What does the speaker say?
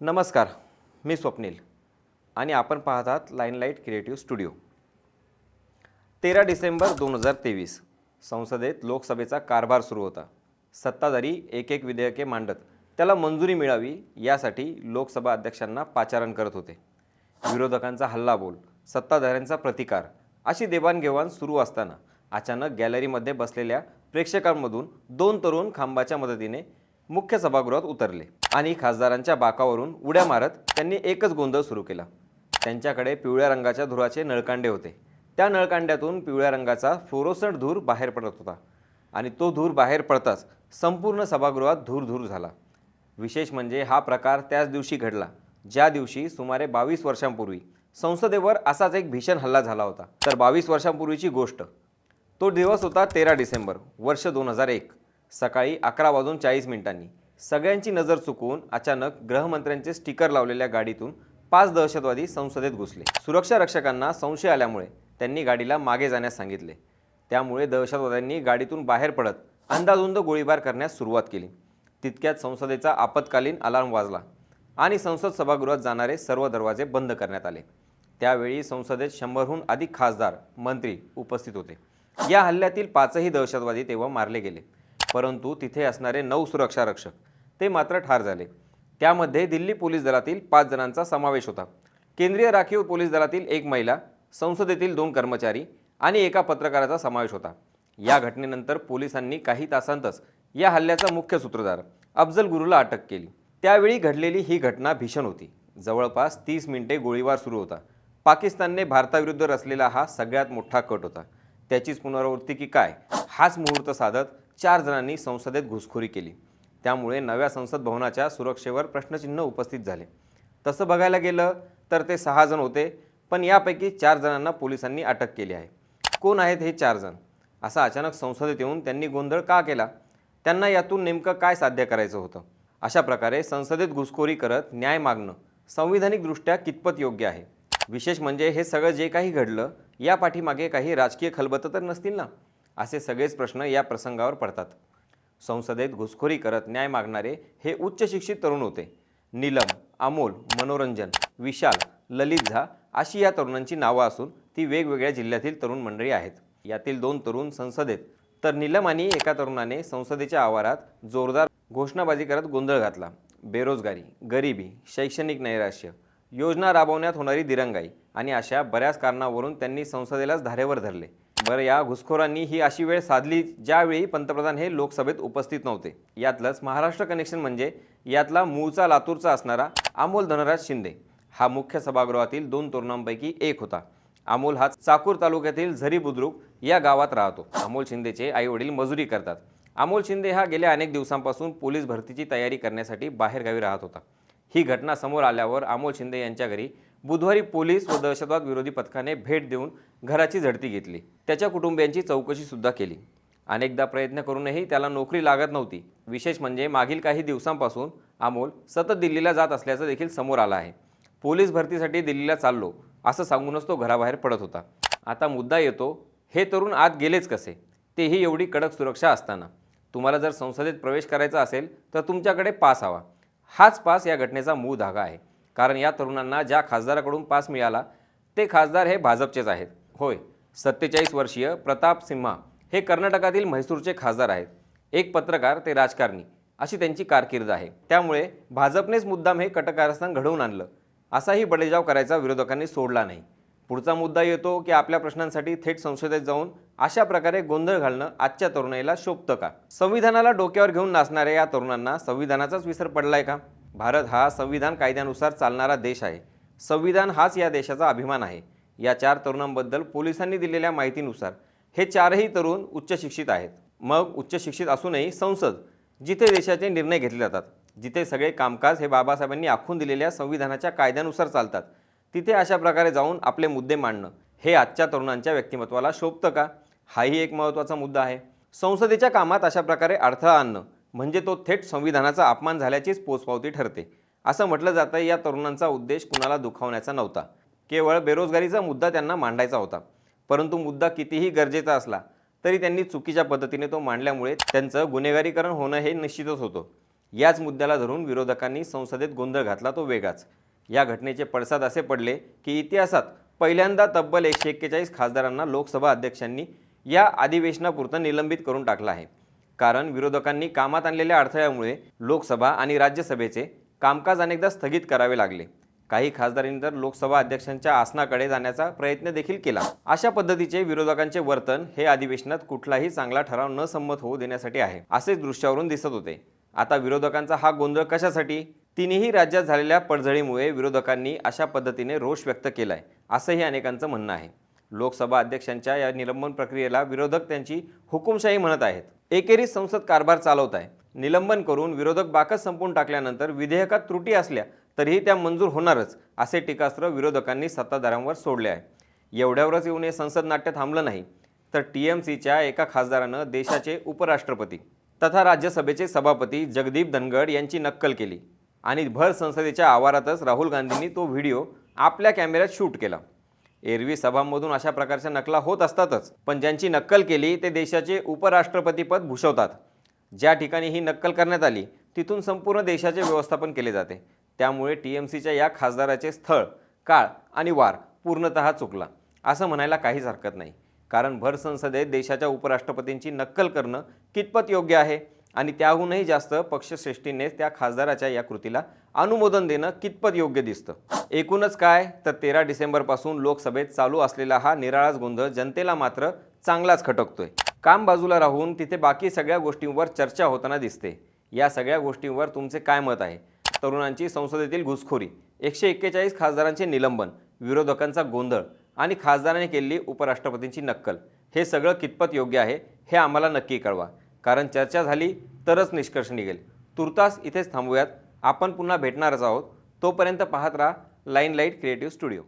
नमस्कार मी स्वप्नील आणि आपण पाहतात लाईनलाईट क्रिएटिव्ह स्टुडिओ. तेरा डिसेंबर दोन हजार तेवीस संसदेत लोकसभेचा कारभार सुरू होता. सत्ताधारी एक एक विधेयके मांडत त्याला मंजुरी मिळावी यासाठी लोकसभा अध्यक्षांना पाचारण करत होते. विरोधकांचा हल्लाबोल सत्ताधाऱ्यांचा प्रतिकार अशी देवाणघेवाण सुरू असताना अचानक गॅलरीमध्ये बसलेल्या प्रेक्षकांमधून दोन तरुण खांबाच्या मदतीने मुख्य सभागृहात उतरले आणि खासदारांच्या बाकावरून उड्या मारत त्यांनी एकच गोंधळ सुरू केला. त्यांच्याकडे पिवळ्या रंगाच्या धुराचे नळकांडे होते. त्या नळकांड्यातून पिवळ्या रंगाचा फ्लोरोसंट धूर बाहेर पडत होता आणि तो धूर बाहेर पडताच संपूर्ण सभागृहात धूर धूर झाला. विशेष म्हणजे हा प्रकार त्याच दिवशी घडला ज्या दिवशी सुमारे बावीस वर्षांपूर्वी संसदेवर असाच एक भीषण हल्ला झाला होता. तर बावीस वर्षांपूर्वीची गोष्ट. तो दिवस होता तेरा डिसेंबर वर्ष दोन हजार एक. सकाळी अकरा वाजून चाळीस मिनिटांनी. सगळ्यांची नजर चुकवून अचानक गृहमंत्र्यांचे स्टिकर लावलेल्या गाडीतून पाच दहशतवादी संसदेत घुसले. सुरक्षा रक्षकांना संशय आल्यामुळे त्यांनी गाडीला मागे जाण्यास सांगितले. त्यामुळे दहशतवाद्यांनी गाडीतून बाहेर पडत अंदाधुंद गोळीबार करण्यास सुरुवात केली. तितक्यात संसदेचा आपत्कालीन अलार्म वाजला आणि संसद सभागृहात जाणारे सर्व दरवाजे बंद करण्यात आले. त्यावेळी संसदेत शंभरहून अधिक खासदार मंत्री उपस्थित होते. या हल्ल्यातील पाचही दहशतवादी तेव्हा मारले गेले. परंतु तिथे असणारे नऊ सुरक्षा रक्षक ते मात्र ठार झाले. त्यामध्ये दिल्ली पोलीस दलातील पाच जणांचा समावेश होता. केंद्रीय राखीव पोलीस दलातील एक महिला संसदेतील दोन कर्मचारी आणि एका पत्रकाराचा समावेश होता. या घटनेनंतर पोलिसांनी काही तासांतच या हल्ल्याचा मुख्य सूत्रधार अफजल गुरुला अटक केली. त्यावेळी घडलेली ही घटना भीषण होती. जवळपास तीस मिनिटे गोळीबार सुरू होता. पाकिस्तानने भारताविरुद्ध रचलेला हा सगळ्यात मोठा कट होता. त्याचीच पुनरावृत्ती की काय हाच मुहूर्त साधत चार जणांनी संसदेत घुसखोरी केली. त्यामुळे नव्या संसद भवनाच्या सुरक्षेवर प्रश्नचिन्ह उपस्थित झाले. तसं बघायला गेलं तर ते सहा जण होते पण यापैकी चार जणांना पोलिसांनी अटक केली आहे. कोण आहेत हे चार जण? असा अचानक संसदेत येऊन त्यांनी गोंधळ का केला? त्यांना यातून नेमकं काय साध्य करायचं होतं? अशा प्रकारे संसदेत घुसखोरी करत न्याय मागणं संविधानिकदृष्ट्या कितपत योग्य आहे? विशेष म्हणजे हे सगळं जे काही घडलं या पाठीमागे काही राजकीय खलबतं तर नसतील ना? असे सगळेच प्रश्न या प्रसंगावर पडतात. संसदेत घुसखोरी करत न्याय मागणारे हे उच्च शिक्षित तरुण होते. नीलम अमोल मनोरंजन विशाल ललित झा अशी या तरुणांची नावं असून ती वेगवेगळ्या जिल्ह्यातील तरुण मंडळी आहेत. यातील दोन तरुण संसदेत. तर नीलम आणि एका तरुणाने संसदेच्या आवारात जोरदार घोषणाबाजी करत गोंधळ घातला. बेरोजगारी गरिबी शैक्षणिक नैराश्य योजना राबवण्यात होणारी दिरंगाई आणि अशा बऱ्याच कारणावरून त्यांनी संसदेलाच धारेवर धरले. बरं या घुसखोरांनी ही अशी वेळ साधली ज्यावेळी पंतप्रधान हे लोकसभेत उपस्थित नव्हते. यातलंच महाराष्ट्र कनेक्शन म्हणजे यातला मूळचा लातूरचा असणारा अमोल धनराज शिंदे. हा मुख्य सभागृहातील दोन तरुणांपैकी एक होता. अमोल हा चाकूर तालुक्यातील झरी बुद्रुक या गावात राहतो. अमोल शिंदेचे आई वडील मजुरी करतात. अमोल शिंदे हा गेल्या अनेक दिवसांपासून पोलीस भरतीची तयारी करण्यासाठी बाहेरगावी राहत होता. ही घटना समोर आल्यावर अमोल शिंदे यांच्या घरी बुधवारी पोलीस व दहशतवाद विरोधी पथकाने भेट देऊन घराची झडती घेतली. त्याच्या कुटुंबियांची चौकशीसुद्धा केली. अनेकदा प्रयत्न करूनही त्याला नोकरी लागत नव्हती. विशेष म्हणजे मागील काही दिवसांपासून अमोल सतत दिल्लीला जात असल्याचं देखील समोर आलं आहे. पोलीस भरतीसाठी दिल्लीला चाललो असं सांगूनच तो घराबाहेर पडत होता. आता मुद्दा येतो हे तरुण आत गेलेच कसे? तेही एवढी कडक सुरक्षा असताना. तुम्हाला जर संसदेत प्रवेश करायचा असेल तर तुमच्याकडे पास हवा. हाच पास या घटनेचा मूळ धागा आहे. कारण या तरुणांना ज्या खासदाराकडून पास मिळाला ते खासदार हे भाजपचेच आहेत. होय सत्तेचाळीस वर्षीय प्रताप सिम्हा हे कर्नाटकातील म्हैसूरचे खासदार आहेत. एक पत्रकार ते राजकारणी अशी त्यांची कारकीर्द आहे. त्यामुळे भाजपनेच मुद्दाम हे कटकारस्थान घडवून आणलं. असाही बडेजाव करायचा विरोधकांनी सोडला नाही. पुढचा मुद्दा येतो की आपल्या प्रश्नांसाठी थेट संसदेत जाऊन अशा प्रकारे गोंधळ घालणं आजच्या तरुणाईला शोभतं का? संविधानाला डोक्यावर घेऊन नाचणाऱ्या या तरुणांना संविधानाचाच विसर पडलाय का? भारत हा संविधान कायद्यानुसार चालणारा देश आहे. संविधान हाच या देशाचा अभिमान आहे. या चार तरुणांबद्दल पोलिसांनी दिलेल्या माहितीनुसार हे चारही तरुण उच्च शिक्षित आहेत. मग उच्च शिक्षित असूनही संसद जिथे देशाचे निर्णय घेतले जातात जिथे सगळे कामकाज हे बाबासाहेबांनी आखून दिलेल्या संविधानाच्या कायद्यानुसार चालतात तिथे अशा प्रकारे जाऊन आपले मुद्दे मांडणं हे आजच्या तरुणांच्या व्यक्तिमत्वाला शोभतं का? हाही एक महत्त्वाचा मुद्दा आहे. संसदेच्या कामात अशा प्रकारे अडथळा आणणं म्हणजे तो थेट संविधानाचा अपमान झाल्याचीच पोचपावती ठरते. असं म्हटलं जातं या तरुणांचा उद्देश कुणाला दुखावण्याचा नव्हता. केवळ बेरोजगारीचा मुद्दा त्यांना मांडायचा होता. परंतु मुद्दा कितीही गरजेचा असला तरी त्यांनी चुकीच्या पद्धतीने तो मांडल्यामुळे त्यांचं गुन्हेगारीकरण होणं हे निश्चितच होतं. याच मुद्द्याला धरून विरोधकांनी संसदेत गोंधळ घातला तो वेगळाच या घटनेचे पडसाद असे पडले की इतिहासात पहिल्यांदा तब्बल एकशे एक्केचाळीस खासदारांना लोकसभा अध्यक्षांनी या अधिवेशनापुरतं निलंबित करून टाकलं आहे. कारण विरोधकांनी कामात आणलेल्या अडथळ्यामुळे लोकसभा आणि राज्यसभेचे कामकाज अनेकदा स्थगित करावे लागले. काही खासदारांनी तर लोकसभा अध्यक्षांच्या आसनाकडे जाण्याचा प्रयत्न देखील केला. अशा पद्धतीचे विरोधकांचे वर्तन हे अधिवेशनात कुठलाही चांगला ठराव न संमत होऊ देण्यासाठी आहे असेच दृश्यावरून दिसत होते. आता विरोधकांचा हा गोंधळ कशासाठी? तिन्ही राज्यात झालेल्या पडझडीमुळे विरोधकांनी अशा पद्धतीने रोष व्यक्त केलाय असंही अनेकांचं म्हणणं आहे. लोकसभा अध्यक्षांच्या या निलंबन प्रक्रियेला विरोधक त्यांची हुकुमशाही म्हणत आहेत. एकेरीस संसद कारभार चालवत आहे. निलंबन करून विरोधक बाकच संपवून टाकल्यानंतर विधेयकात त्रुटी असल्या तरीही त्या मंजूर होणारच असे टीकास्त्र विरोधकांनी सत्ताधाऱ्यांवर सोडले आहे. एवढ्यावरच येऊन हे संसद नाट्य थांबलं नाही तर टी एम सीच्या एका खासदारानं देशाचे उपराष्ट्रपती तथा राज्यसभेचे सभापती जगदीप धनगड यांची नक्कल केली. आणि भर संसदेच्या आवारातच राहुल गांधींनी तो व्हिडिओ आपल्या कॅमेऱ्यात शूट केला. एरवी सभांमधून अशा प्रकारच्या नकला होत असतातच पण ज्यांची नक्कल केली ते देशाचे उपराष्ट्रपतीपद भूषवतात. ज्या ठिकाणी ही नक्कल करण्यात आली तिथून संपूर्ण देशाचे व्यवस्थापन केले जाते. त्यामुळे टी एम सीच्या या खासदाराचे स्थळ काळ आणि वार पूर्णतः चुकला असं म्हणायला काहीच हरकत नाही. कारण भर संसदेत देशाच्या उपराष्ट्रपतींची नक्कल करणं कितपत योग्य आहे? आणि त्याहूनही जास्त पक्षश्रेष्ठीने त्या खासदाराच्या या कृतीला अनुमोदन देणं कितपत योग्य दिसतं? एकूणच काय? तर तेरा डिसेंबरपासून लोकसभेत चालू असलेला हा निराळाच गोंधळ जनतेला मात्र चांगलाच खटकतोय. काम बाजूला राहून तिथे बाकी सगळ्या गोष्टींवर चर्चा होताना दिसते. या सगळ्या गोष्टींवर तुमचे काय मत आहे? तरुणांची संसदेतील घुसखोरी एकशे एक्केचाळीस खासदारांचे निलंबन विरोधकांचा गोंधळ आणि खासदारांनी केलेली उपराष्ट्रपतींची नक्कल हे सगळं कितपत योग्य आहे हे आम्हाला नक्की कळवा. कारण चर्चा झाली तरच निष्कर्ष निघेल. तुर्तास इथेच थांबूयात. आपण पुन्हा भेटणारच आहोत. तोपर्यंत पाहत राहा लाईन लाइट क्रिएटिव्ह स्टुडिओ.